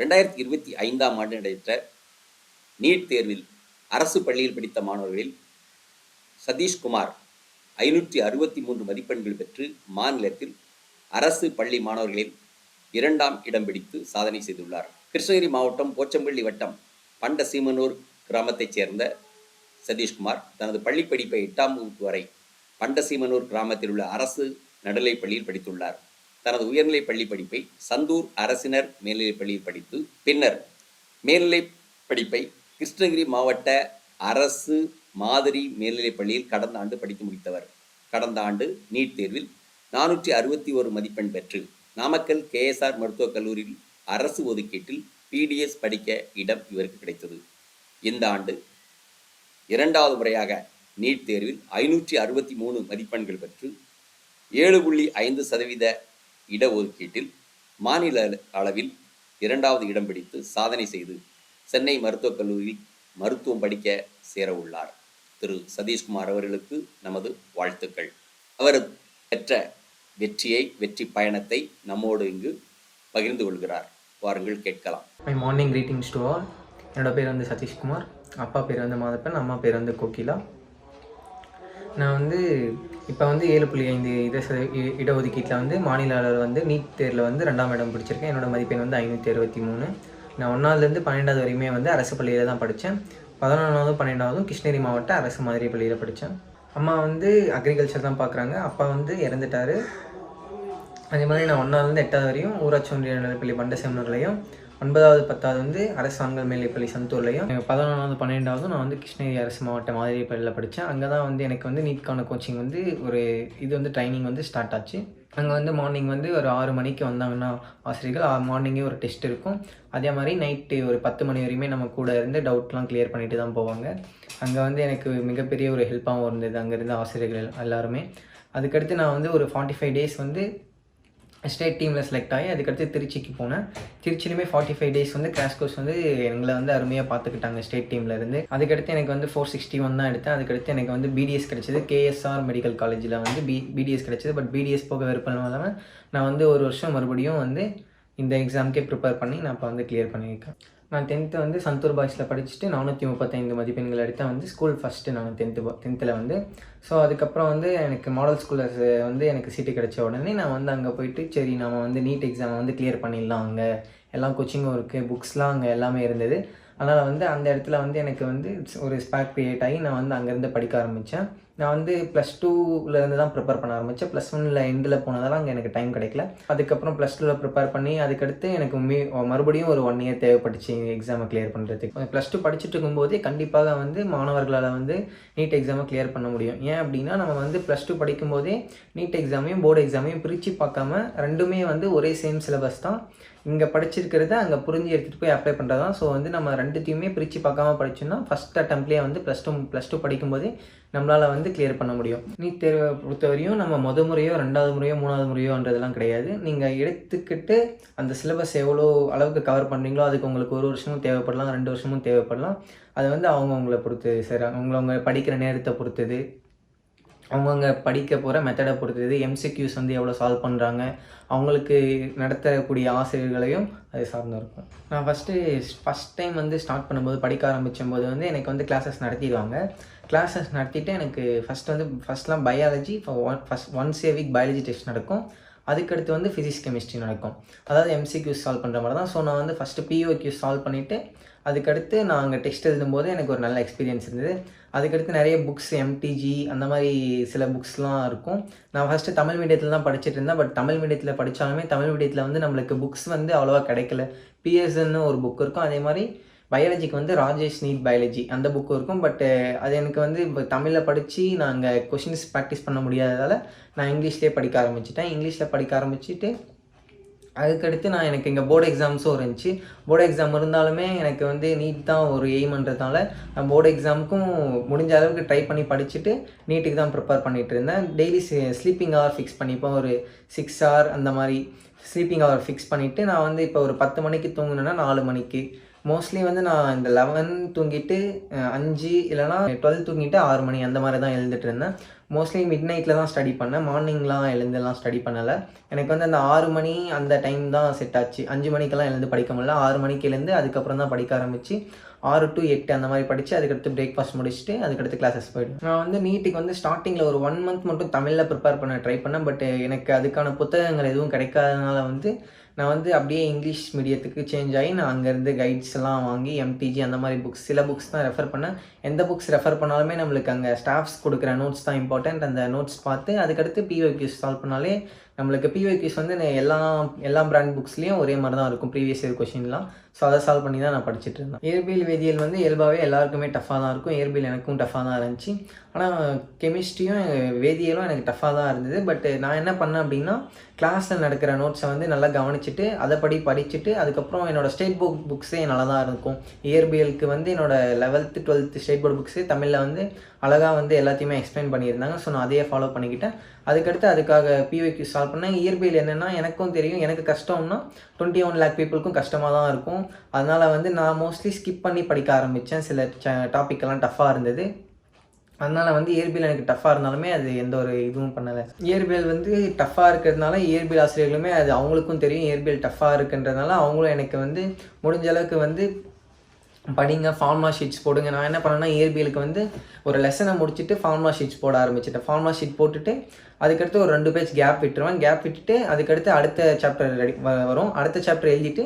ரெண்டாயிரத்தி இருபத்தி ஐந்தாம் ஆண்டு நடைபெற்ற நீட் தேர்வில் அரசு பள்ளியில் படித்த மாணவர்களில் சதீஷ்குமார் ஐநூற்றி அறுபத்தி மூன்று மதிப்பெண்கள் பெற்று மாநிலத்தில் அரசு பள்ளி மாணவர்களில் இரண்டாம் இடம் பிடித்து சாதனை செய்துள்ளார். கிருஷ்ணகிரி மாவட்டம் போச்சம்பள்ளி வட்டம் பண்ட சீமனூர் கிராமத்தைச் சேர்ந்த சதீஷ்குமார் தனது பள்ளிப்படிப்பை எட்டாம் வகுப்பு வரை பண்டசீமனூர் கிராமத்தில் உள்ள அரசு நடுநிலைப் பள்ளியில் படித்துள்ளார். தனது உயர்நிலைப் பள்ளி படிப்பை சந்தூர் அரசினர் மேல்நிலைப் பள்ளியில் படித்து பின்னர் மேல்நிலைப் படிப்பை கிருஷ்ணகிரி மாவட்ட அரசு மாதிரி மேல்நிலைப் பள்ளியில் கடந்த ஆண்டு படித்து முடித்தவர். கடந்த ஆண்டு நீட் தேர்வில் நானூற்றி அறுபத்தி ஒரு மதிப்பெண் பெற்று நாமக்கல் கேஎஸ்ஆர் மருத்துவக் கல்லூரியில் அரசு ஒதுக்கீட்டில் பிடிஎஸ் படிக்க இடம் இவருக்கு கிடைத்தது. இந்த ஆண்டு இரண்டாவது முறையாக நீட் தேர்வில் ஐநூற்றி அறுபத்தி மூணு மதிப்பெண்கள் பெற்று ஏழு புள்ளி ஐந்து சதவீத இடஒதுக்கீட்டில் மாநில அளவில் இரண்டாவது இடம் பிடித்து சாதனை செய்து சென்னை மருத்துவக் கல்லூரியில் மருத்துவம் படிக்க சேர உள்ளார். திரு. சதீஷ்குமார் அவர்களுக்கு நமது வாழ்த்துக்கள். அவர் பெற்ற வெற்றியை வெற்றி பயணத்தை நம்மோடு இங்கு பகிர்ந்து கொள்கிறார். வாருங்கள் கேட்கலாம். My morning greetings to all என்னோட பேர் வந்து சதீஷ்குமார். அப்பா பேர் வந்து மாதப்பன் அம்மா பேர் வந்து கோகிலா. நான் வந்து இப்போ வந்து ஏழு புள்ளி ஐந்து இட சத இடஒதுக்கீட்டில் வந்து மாநில அளவில் வந்து நீட் தேர்வில் வந்து ரெண்டாம் இடம் பிடிச்சிருக்கேன். என்னோடய மதிப்பெண் வந்து ஐநூற்றி அறுபத்தி மூணு. நான் ஒன்றாவதுலேருந்து பன்னெண்டாவது வரையுமே வந்து அரசு பள்ளியில் தான் படித்தேன் பதினொன்றாவது பன்னெண்டாவதும் கிருஷ்ணகிரி மாவட்ட அரசு மாதிரி பள்ளியில் படித்தேன் அம்மா வந்து அக்ரிகல்ச்சர் தான் பார்க்குறாங்க அப்பா வந்து இறந்துட்டாரு. அதே மாதிரி நான் ஒன்றாவதுலேருந்து எட்டாவது வரையும் ஊராட்சி ஒன்றிய நடுப்பள்ளி பண்டசேமனூர்லையும் ஒன்பதாவது பத்தாவது வந்து அரசு ஆண்கள் மேல்நிலைப்பள்ளி சந்தூர்லையும். பதினொன்றாவது பன்னெண்டாவது நான் வந்து கிருஷ்ணகிரி அரசு மாவட்ட மாதிரி பள்ளியில் படித்தேன் அங்கே தான் வந்து எனக்கு வந்து நீட்கான கோச்சிங் வந்து ஒரு இது வந்து ட்ரைனிங் வந்து ஸ்டார்ட் ஆச்சு. அங்கே வந்து மார்னிங் வந்து ஒரு ஆறு மணிக்கு வந்தாங்கன்னா ஆசிரியர்கள் மார்னிங்கே ஒரு டெஸ்ட் இருக்கும். அதே மாதிரி நைட்டு ஒரு பத்து மணி வரையுமே நம்ம கூட இருந்து டவுட்லாம் கிளியர் பண்ணிட்டு தான் போவாங்க. அங்கே வந்து எனக்கு மிகப்பெரிய ஒரு ஹெல்ப்பாகவும் இருந்தது. அங்கே இருந்த ஆசிரியர்கள் எல்லாருமே. அதுக்கடுத்து நான் வந்து ஒரு ஃபார்ட்டி ஃபைவ் டேஸ் வந்து ஸ்டேட் டீமில் செலக்ட் ஆகி அதுக்கடுத்து திருச்சிக்கு போனேன். திருச்சியிலுமே ஃபார்ட்டி ஃபைவ் டேஸ் வந்து கிராஷ் கோர்ஸ் வந்து எங்களை வந்து அருமையாக பார்த்துக்கிட்டாங்க ஸ்டேட் டீமில் இருந்து. அதுக்கடுத்து எனக்கு வந்து ஃபோர் சிக்ஸ்டி ஒன் தான் எடுத்தேன். அதுக்கடுத்து எனக்கு வந்து பிடிஎஸ் கிடச்சிது. கேஎஸ்ஆர் மெடிக்கல் காலேஜில் வந்து பி பிடிஎஸ் கிடச்சிது. பட் பிடிஎஸ் போக விருப்பம் இல்லாமல் நான் வந்து ஒரு வருஷம் மறுபடியும் வந்து இந்த எக்ஸாமுக்கே ப்ரிப்பேர் பண்ணி நான் இப்போ வந்து கிளியர் பண்ணியிருக்கேன். நான் டென்த்து வந்து சந்தூர் பாய்ஸில் படிச்சுட்டு நானூற்றி முப்பத்தைந்து மதிப்பெண்கள் எடுத்தால் வந்து ஸ்கூல் ஃபஸ்ட்டு நான் டென்த்து டென்த்தில் வந்து. ஸோ அதுக்கப்புறம் வந்து எனக்கு மாடல் ஸ்கூலில் வந்து எனக்கு சீட்டு கிடைச்ச உடனே நான் வந்து அங்கே போயிட்டு சரி நம்ம வந்து நீட் எக்ஸாமை வந்து கிளியர் பண்ணிடலாம் அங்கே. எல்லாம் கோச்சிங்கும் இருக்குது புக்ஸ்லாம் அங்கே எல்லாமே இருந்தது. அதனால் வந்து அந்த இடத்துல வந்து எனக்கு வந்து ஒரு ஸ்பேக் க்ரியேட் ஆகி நான் வந்து அங்கேருந்து படிக்க ஆரம்பித்தேன் நான் வந்து ப்ளஸ் டூலேருந்து தான் ப்ரிப்பேர் பண்ண ஆரம்பித்தேன் ப்ளஸ் ஒனில் எண்டில் போனதெல்லாம் அங்கே எனக்கு டைம் கிடைக்கல. அதுக்கப்புறம் ப்ளஸ் டூவில் ப்ரிப்பேர் பண்ணி அதுக்கடுத்து எனக்கு மீ மறுபடியும் ஒரு ஒன் இயர் தேவைப்பட்டுச்சு எக்ஸாமை கிளியர் பண்ணுறதுக்கு ப்ளஸ் டூ படிச்சுட்டு இருக்கும்போதே கண்டிப்பாக வந்து மாணவர்களால் வந்து நீட் எக்ஸாமை கிளியர் பண்ண முடியும். ஏன் அப்படின்னா நம்ம வந்து ப்ளஸ் டூ படிக்கும்போதே நீட் எக்ஸாமையும் போர்டு எக்ஸாமையும் பிரித்து பார்க்காம ரெண்டுமே வந்து ஒரே சேம் சிலபஸ் தான். இங்கே படிச்சிருக்கிறத அங்கே புரிஞ்சு எடுத்துகிட்டு போய் அப்ளை பண்ணுறது தான் ஸோ வந்து நம்ம ரெண்டுத்தையுமே பிரித்து பார்க்காம படிச்சோம்னா ஃபஸ்ட் அட்டம்ப்ட்லேயே வந்து ப்ளஸ் டூ ப்ளஸ் டூ படிக்கும்போதே நம்மளால் வந்து கிளியர் பண்ண முடியும். நீட் தேர்வை பொறுத்தவரையும் நம்ம முத முறையோ ரெண்டாவது முறையோ மூணாவது முறையோன்றதெல்லாம் கிடையாது. நீங்கள் எடுத்துக்கிட்டு அந்த சிலபஸ் எவ்வளோ அளவுக்கு கவர் பண்ணுறீங்களோ அதுக்கு உங்களுக்கு ஒரு வருஷமும் தேவைப்படலாம் ரெண்டு வருஷமும் தேவைப்படலாம். அது வந்து அவங்கவுங்கள பொறுத்து சரி அவங்கவுங்க படிக்கிற நேரத்தை பொறுத்தது. அவங்கவுங்க படிக்க போகிற மெத்தடை பொறுத்தது எம்சிக்யூஸ் வந்து எவ்வளோ சால்வ் பண்ணுறாங்க அவங்களுக்கு நடத்தக்கூடிய ஆசிரியர்களையும் அது சார்ந்து இருக்கும். நான் ஃபஸ்ட்டு ஃபஸ்ட் டைம் வந்து ஸ்டார்ட் பண்ணும்போது படிக்க ஆரம்பிச்சும் போது வந்து எனக்கு வந்து கிளாஸஸ் நடத்திடுவாங்க. கிளாஸஸ் நடத்திட்டு எனக்கு ஃபஸ்ட் வந்து ஃபஸ்ட்லாம் biology one first once a week biology test நடக்கும். அதுக்கடுத்து வந்து ஃபிசிக்ஸ் கெமிஸ்ட்ரி நடக்கும். அதாவது எம்சிக்யூஸ் சால்வ் பண்ணுற மாதிரி தான். ஸோ நான் வந்து ஃபஸ்ட்டு பிஓக்யூஸ் சால்வ் பண்ணிவிட்டு அதுக்கடுத்து நான் அங்கே டெஸ்ட் எழுதும்போது எனக்கு ஒரு நல்ல எக்ஸ்பீரியன்ஸ் இருந்தது. அதுக்கடுத்து நிறைய புக்ஸ் எம்டிஜி அந்த மாதிரி சில புக்ஸ்லாம் இருக்கும். நான் ஃபஸ்ட்டு தமிழ் மீடியத்தில் தான் படிச்சுட்டு இருந்தேன். பட் தமிழ் மீடியத்தில் படித்தாலுமே தமிழ் மீடியத்தில் வந்து நம்மளுக்கு புக்ஸ் வந்து அவ்வளோவா கிடைக்கல. பிஎஸ்என்னு ஒரு புக் இருக்கும். அதே மாதிரி பயாலஜிக்கு வந்து ராஜேஷ் நீட் பயாலஜி அந்த புக்கு இருக்கும். பட் அது எனக்கு வந்து இப்போ தமிழில் படித்து நான் அங்கே கொஷின்ஸ் ப்ராக்டிஸ் பண்ண முடியாததால் நான் இங்கிலீஷ்லேயே படிக்க ஆரம்பிச்சிட்டேன். இங்கிலீஷில் படிக்க ஆரம்பிச்சுட்டு அதுக்கடுத்து நான் எனக்கு இங்கே போர்டு எக்ஸாம்ஸும் இருந்துச்சு. போர்டு எக்ஸாம் இருந்தாலுமே எனக்கு வந்து நீட் தான் ஒரு எய்ம்ன்றதுனால நான் போர்டு எக்ஸாமுக்கும் முடிஞ்ச அளவுக்கு ட்ரை பண்ணி படிச்சுட்டு நீட்டுக்கு தான் ப்ரிப்பேர் பண்ணிகிட்டு இருந்தேன். டெய்லி ஸ்லீப்பிங் ஹவர் ஃபிக்ஸ் பண்ணிப்பேன். ஒரு சிக்ஸ் ஹவர் அந்த மாதிரி ஸ்லீப்பிங் ஹவர் ஃபிக்ஸ் பண்ணிவிட்டு நான் வந்து இப்போ ஒரு பத்து மணிக்கு தூங்கினேன்னா நாலு மணிக்கு. மோஸ்ட்லி வந்து நான் இந்த லெவன் தூங்கிட்டு அஞ்சு இல்லைனா டுவெல் தூங்கிட்டு ஆறு மணி அந்த மாதிரி தான் எழுந்துட்டு இருந்தேன். மோஸ்ட்லி மிட் நைட்டில் தான் ஸ்டடி பண்ணேன். மார்னிங்லாம் எழுந்துலாம் ஸ்டடி பண்ணலை. எனக்கு வந்து அந்த ஆறு மணி அந்த டைம் தான் செட் ஆச்சு. அஞ்சு மணிக்கெல்லாம் எழுந்து படிக்க முடியல. ஆறு மணிக்கு எழுந்து அதுக்கப்புறம் தான் படிக்க ஆரம்பிச்சு ஆறு டு எட்டு அந்த மாதிரி படித்து அதுக்கடுத்து பிரேக்ஃபாஸ்ட் முடிச்சுட்டு அதுக்கடுத்து கிளாஸஸ் போயிடுவேன். நான் வந்து நீட்டுக்கு வந்து ஸ்டார்டிங்கில் ஒரு ஒன் மந்த் மட்டும் தமிழில் ப்ரிப்பேர் பண்ண ட்ரை பண்ணேன். பட் எனக்கு அதுக்கான புத்தகங்கள் எதுவும் கிடைக்காதனால வந்து நான் வந்து அப்படியே இங்கிலீஷ் மீடியத்துக்கு சேஞ்ச் ஆகி நான் அங்கேருந்து கைட்ஸ் எல்லாம் வாங்கி எம்டிஜி அந்த மாதிரி புக்ஸ் சில புக்ஸ் தான் ரெஃபர் பண்ணேன். எந்த புக்ஸ் ரெஃபர் பண்ணாலுமே நம்மளுக்கு அங்கே ஸ்டாஃப்ஸ் கொடுக்குற நோட்ஸ் தான் இம்பார்ட்டண்ட் அந்த நோட்ஸ் பார்த்து அதுக்கடுத்து பிஓக்யூஸ் சால்வ் பண்ணாலே நம்மளுக்கு பிஓக்யூஸ் வந்து எல்லா எல்லா பிராண்ட் புக்ஸ்லேயும் ஒரே மாதிரி தான் இருக்கும் ப்ரீவியஸ் இயர் கொஷின்லாம் ஸோ அதை சால்வ் பண்ணி தான் நான் படிச்சுட்டு இருந்தேன். இயற்பியல் வேதியியல் வந்து இயல்பாகவே எல்லாருக்குமே டஃப்பாக தான் இருக்கும். இயற்பியல் எனக்கும் டஃப்பாக தான் இருந்துச்சு. ஆனால் கெமிஸ்ட்ரியும் வேதியியலும் எனக்கு டஃப்பாக தான் இருந்தது. பட் நான் என்ன பண்ணேன் அப்படின்னா கிளாஸில் நடக்கிற நோட்ஸை வந்து நல்லா கவனிச்சுட்டு அதை படி படிச்சுட்டு அதுக்கப்புறம் என்னோடய ஸ்டேட் புக் புக்ஸே நல்லா தான் இருக்கும். இயற்பியலுக்கு வந்து என்னோடய லெவல்த்து டுவெல்த்து ஸ்டேட் போர்டு புக்ஸே தமிழில் வந்து அழகாக வந்து எல்லாத்தையுமே எக்ஸ்பிளைன் பண்ணியிருந்தாங்க. ஸோ நான் அதையே ஃபாலோ பண்ணிக்கிட்டேன். அதுக்கடுத்து அதுக்காக பிஓக்கு சால்வ் பண்ணேன். இயற்பியல் என்னென்னா எனக்கும் தெரியும். எனக்கு கஷ்டம்னா டுவெண்ட்டி ஒன் லேக் பீப்புளுக்கும் கஷ்டமாக தான் இருக்கும். அதனால் வந்து நான் மோஸ்ட்லி ஸ்கிப் பண்ணி படிக்க ஆரம்பித்தேன் சில டாப்பிக்கெல்லாம் டஃப்பாக இருந்தது. அதனால் வந்து இயற்பியல் எனக்கு டஃப்பாக இருந்தாலுமே அது எந்த ஒரு இதுவும் பண்ணலை. இயற்பியல் வந்து டஃப்பாக இருக்கிறதுனால இயற்பியல் ஆசிரியர்களுமே அது அவங்களுக்கும் தெரியும். இயற்பியல் டஃப்பாக இருக்குன்றதுனால அவங்களும் எனக்கு வந்து முடிஞ்ச அளவுக்கு வந்து படிங்க ஃபார்மா ஷீட்ஸ் போடுங்க. நான் என்ன பண்ணேன்னா இயற்பியலுக்கு வந்து ஒரு லெசனை முடிச்சுட்டு ஃபார்மா ஷீட்ஸ் போட ஆரம்பிச்சிட்டேன். ஃபார்மா ஷீட் போட்டுட்டு அதுக்கடுத்து ஒரு ரெண்டு பேஜ் கேப் விட்டுருவேன். கேப் விட்டுட்டு அதுக்கடுத்து அடுத்த சாப்டர் ரெடி வரும். அடுத்த சாப்டர் எழுதிட்டு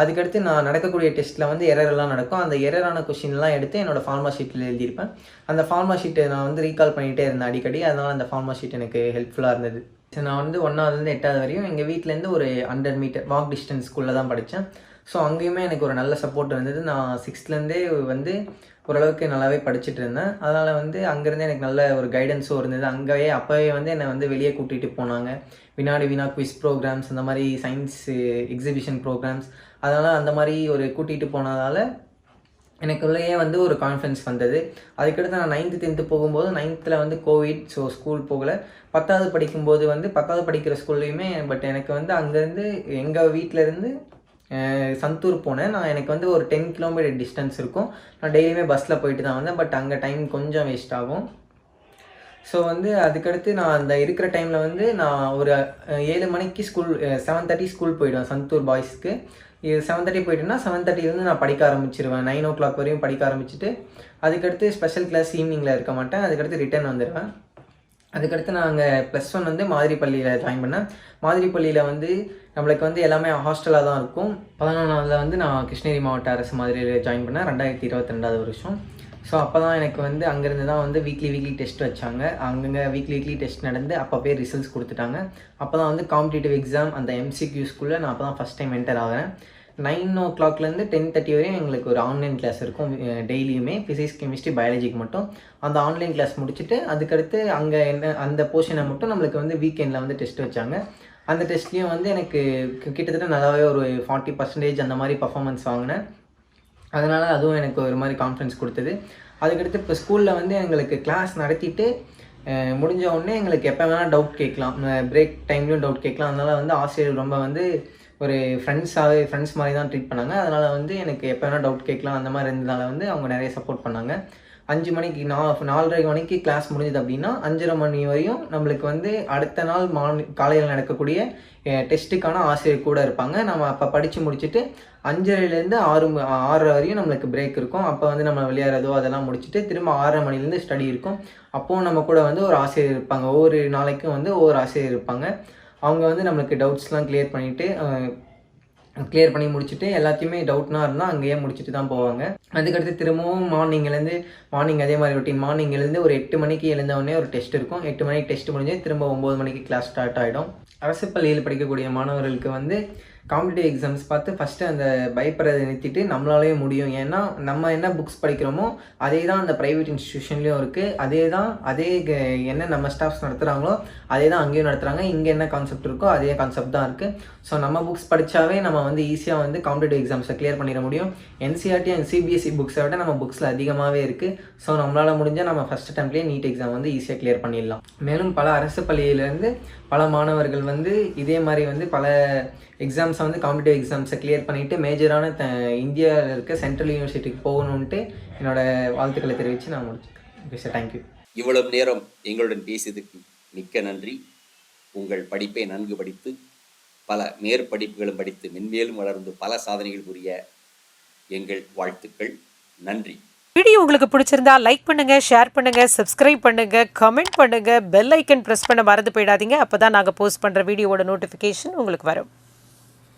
அதுக்கடுத்து நான் நடக்கக்கூடிய டெஸ்ட்டில் வந்து எரரெல்லாம் நடக்கும். அந்த எரரான கொஷின்லாம் எடுத்து என்னோடய ஃபார்மா ஷீட்டில் எழுதியிருப்பேன். அந்த ஃபார்மா ஷீட்டை நான் வந்து ரீகால் பண்ணிகிட்டே இருந்தேன் அடிக்கடி. அதனால் அந்த ஃபார்மா ஷீட் எனக்கு ஹெல்ப்ஃபுல்லாக இருந்தது. நான் வந்து ஒன்றாவதுலேருந்து எட்டாவது வரையும் எங்கள் வீட்டிலேருந்து ஒரு ஹண்ட்ரட் மீட்டர் வாக் டிஸ்டன்ஸ் ஸ்கூலில் தான் படித்தேன் ஸோ அங்கேயுமே எனக்கு ஒரு நல்ல சப்போர்ட் வந்தது நான் சிக்ஸ்த்லேருந்தே வந்து ஓரளவுக்கு நல்லாவே படிச்சுட்டு இருந்தேன். அதனால் வந்து அங்கேருந்தே எனக்கு நல்ல ஒரு கைடன்ஸும் இருந்தது. அங்கேயே அப்போவே வந்து என்னை வந்து வெளியே கூட்டிகிட்டு போனாங்க. வினாடி வினா குவிஸ் ப்ரோக்ராம்ஸ் அந்த மாதிரி சயின்ஸ் எக்ஸிபிஷன் ப்ரோக்ராம்ஸ் அதனால் அந்த மாதிரி ஒரு கூட்டிகிட்டு போனதால் எனக்குள்ளேயே வந்து ஒரு கான்ஃபிடன்ஸ் வந்தது. அதுக்கடுத்து நான் நைன்த்து டென்த்து போகும்போது நைன்த்தில் வந்து கோவிட் ஸோ ஸ்கூல் போகலை. பத்தாவது படிக்கும்போது வந்து பத்தாவது படிக்கிற ஸ்கூல்லையுமே பட் எனக்கு வந்து அங்கேருந்து எங்கள் வீட்டிலேருந்து சந்தூர் போனேன். நான் எனக்கு வந்து ஒரு டென் கிலோமீட்டர் டிஸ்டன்ஸ் இருக்கும். நான் டெய்லியுமே பஸ்ஸில் போயிட்டு தான் வந்தேன். பட் அங்கே டைம் கொஞ்சம் வேஸ்ட் ஆகும். ஸோ வந்து அதுக்கடுத்து நான் அந்த இருக்கிற டைமில் வந்து நான் ஒரு ஏழு மணிக்கு ஸ்கூல் செவன் தேர்ட்டி ஸ்கூல் போயிடுவேன் சந்தூர் பாய்ஸ்க்கு இது செவன் தேர்ட்டி போயிட்டேன்னா செவன் தேர்ட்டிலேருந்து நான் படிக்க ஆரம்பிச்சிருவேன். நைன் ஓ கிளாக் வரையும் படிக்க ஆரம்பிச்சுட்டு அதுக்கடுத்து ஸ்பெஷல் கிளாஸ் ஈவினிங்கில் இருக்க மாட்டேன். அதுக்கடுத்து ரிட்டர்ன் வந்துடுவேன் அதுக்கடுத்து நான் அங்கே ப்ளஸ் ஒன் வந்து மாதிரி பள்ளியில் ஜாயின் பண்ணேன். மாதிரி பள்ளியில் வந்து நம்மளுக்கு வந்து எல்லாமே ஹாஸ்டலாக தான் இருக்கும். பதினொன்றாவதுல வந்து நான் கிருஷ்ணகிரி மாவட்ட அரசு மாதிரியில் ஜாயின் பண்ணேன். ரெண்டாயிரத்தி இருபத்தி ரெண்டாவது வருஷம். ஸோ அப்போ தான் எனக்கு வந்து அங்கேருந்து தான் வந்து வீக்லி வீக்லி டெஸ்ட் வச்சாங்க. அங்கங்கே வீக்லி வீக்லி டெஸ்ட் நடந்து அப்போவே ரிசல்ட்ஸ் கொடுத்துட்டாங்க. அப்போ தான் வந்து காம்படிட்டிவ் எக்ஸாம் அந்த எம்சிக்யூஸ்குள்ளே நான் அப்போ தான் ஃபஸ்ட் டைம் என்டர் ஆகிறேன். நைன் ஓ கிளாக்லேருந்து டென் தேர்ட்டி வரையும் எங்களுக்கு ஒரு ஆன்லைன் கிளாஸ் இருக்கும் டெய்லியுமே ஃபிசிக்ஸ் கெமிஸ்ட்ரி பயாலஜிக்கு மட்டும். அந்த ஆன்லைன் கிளாஸ் முடிச்சுட்டு அதுக்கடுத்து அங்கே என்ன அந்த போர்ஷனை மட்டும் நம்மளுக்கு வந்து வீக்கெண்டில் வந்து டெஸ்ட் வச்சாங்க. அந்த டெஸ்ட்லேயும் வந்து எனக்கு கிட்டத்தட்ட நல்லாவே ஒரு ஃபார்ட்டி பர்சன்டேஜ் அந்த மாதிரி பர்ஃபாமன்ஸ் வாங்கினேன். அதனால் அதுவும் எனக்கு ஒரு மாதிரி கான்ஃபிடன்ஸ் கொடுத்தது. அதுக்கடுத்து இப்போ ஸ்கூலில் வந்து எங்களுக்கு கிளாஸ் நடத்திட்டு முடிஞ்ச உடனே எங்களுக்கு எப்போ வேணால் டவுட் கேட்கலாம். பிரேக் டைம்லையும் டவுட் கேட்கலாம். அதனால் வந்து ஆசிரியர் ரொம்ப வந்து ஒரு ஃப்ரெண்ட்ஸாகவே ஃப்ரெண்ட்ஸ் மாதிரி தான் ட்ரீட் பண்ணாங்க. அதனால் வந்து எனக்கு எப்போ வேணால் டவுட் கேட்கலாம். அந்த மாதிரி இருந்ததால் வந்து அவங்க நிறைய சப்போர்ட் பண்ணாங்க. அஞ்சு மணிக்கு நா நாலரை மணிக்கு கிளாஸ் முடிஞ்சது அப்படின்னா அஞ்சரை மணி வரையும் நம்மளுக்கு வந்து அடுத்த நாள் மார்னிங் காலையில் நடக்கக்கூடிய டெஸ்ட்டுக்கான ஆசிரியர் கூட இருப்பாங்க. நம்ம அப்போ படித்து முடிச்சுட்டு அஞ்சரைலேருந்து ஆறு ஆறரை வரையும் நம்மளுக்கு பிரேக் இருக்கும். அப்போ வந்து நம்ம விளையாடுறதோ அதெல்லாம் முடிச்சுட்டு திரும்ப ஆறரை மணிலேருந்து ஸ்டடி இருக்கும். அப்போவும் நம்ம கூட வந்து ஒரு ஆசிரியர் இருப்பாங்க. ஒவ்வொரு நாளைக்கும் வந்து ஒவ்வொரு ஆசிரியர் இருப்பாங்க. அவங்க வந்து நம்மளுக்கு டவுட்ஸ்லாம் கிளியர் பண்ணிவிட்டு கிளியர் பண்ணி முடிச்சுட்டு எல்லாத்தையுமே டவுட்னா இருந்தால் அங்கேயே முடிச்சுட்டு தான் போவாங்க. அதுக்கடுத்து திரும்பவும் மார்னிங்லேருந்து மார்னிங் அதே மாதிரி ரொட்டீன் மார்னிங்லேருந்து ஒரு எட்டு மணிக்கு எழுந்தவொடனே ஒரு டெஸ்ட் இருக்கும். எட்டு மணிக்கு டெஸ்ட் முடிஞ்சு திரும்ப ஒம்பது மணிக்கு கிளாஸ் ஸ்டார்ட் ஆகிடும் அரசு பள்ளியில் படிக்கக்கூடிய மாணவர்களுக்கு வந்து காம்படிட்டிவ் எக்ஸாம்ஸ் பார்த்து ஃபஸ்ட்டு அந்த பயப்படுறதை நிறுத்திட்டு நம்மளாலேயே முடியும். ஏன்னா நம்ம என்ன புக்ஸ் படிக்கிறோமோ அதே தான் அந்த ப்ரைவேட் இன்ஸ்டியூஷன்லேயும் இருக்குது அதே தான் அதே க- என்ன நம்ம ஸ்டாஃப்ஸ் நடத்துகிறாங்களோ அதே தான் அங்கேயும் நடத்துகிறாங்க இங்கே என்ன கான்செப்ட் இருக்கோ அதே கான்செப்ட் தான் இருக்குது ஸோ நம்ம புக்ஸ் படித்தாவே நம்ம வந்து ஈஸியாக வந்து காம்படிட்டிவ் எக்ஸாம்ஸை கிளியர் பண்ணிட முடியும். என்சிஆர்டி அண்ட் சிபிஎஸ்சி புக்ஸை விட நம்ம புக்ஸில் அதிகமாகவே இருக்குது ஸோ நம்மளால் முடிஞ்சால் நம்ம ஃபஸ்ட் அட்டம்ப்ட்லேயே நீட் எக்ஸாம் வந்து ஈஸியாக கிளியர் பண்ணிடலாம். மேலும் பல அரசு பள்ளியிலேருந்து பல மாணவர்கள் வந்து இதே மாதிரி வந்து பல எக்ஸாம்ஸை வந்து காம்படிட்டிவ் எக்ஸாம்ஸை கிளியர் பண்ணிவிட்டு மேஜரான த இந்தியாவில் இருக்க சென்ட்ரல் யூனிவர்சிட்டிக்கு போகணுன்ட்டு என்னோட வாழ்த்துக்களை தெரிவித்து நான் முடிச்சுக்கிறேன். ஓகே சார் தேங்க்யூ இவ்வளவு நேரம் எங்களுடன் பேசியதற்கு மிக்க நன்றி. உங்கள் படிப்பை நன்கு படித்து பல மேற்படிப்புகளும் படித்து மென்மேலும் வளர்ந்து பல சாதனைகள் புரிய எங்கள் வாழ்த்துக்கள். நன்றி. வீடியோ உங்களுக்கு பிடிச்சிருந்தா லைக் பண்ணுங்க ஷேர் பண்ணுங்க சப்ஸ்கிரைப் பண்ணுங்க கமெண்ட் பண்ணுங்க பெல் ஐக்கன் பிரஸ் பண்ண மறந்து போயிடாதீங்க. அப்பதான் நாங்க போஸ்ட் பண்ற வீடியோவோட நோட்டிஃபிகேஷன் உங்களுக்கு வரும்.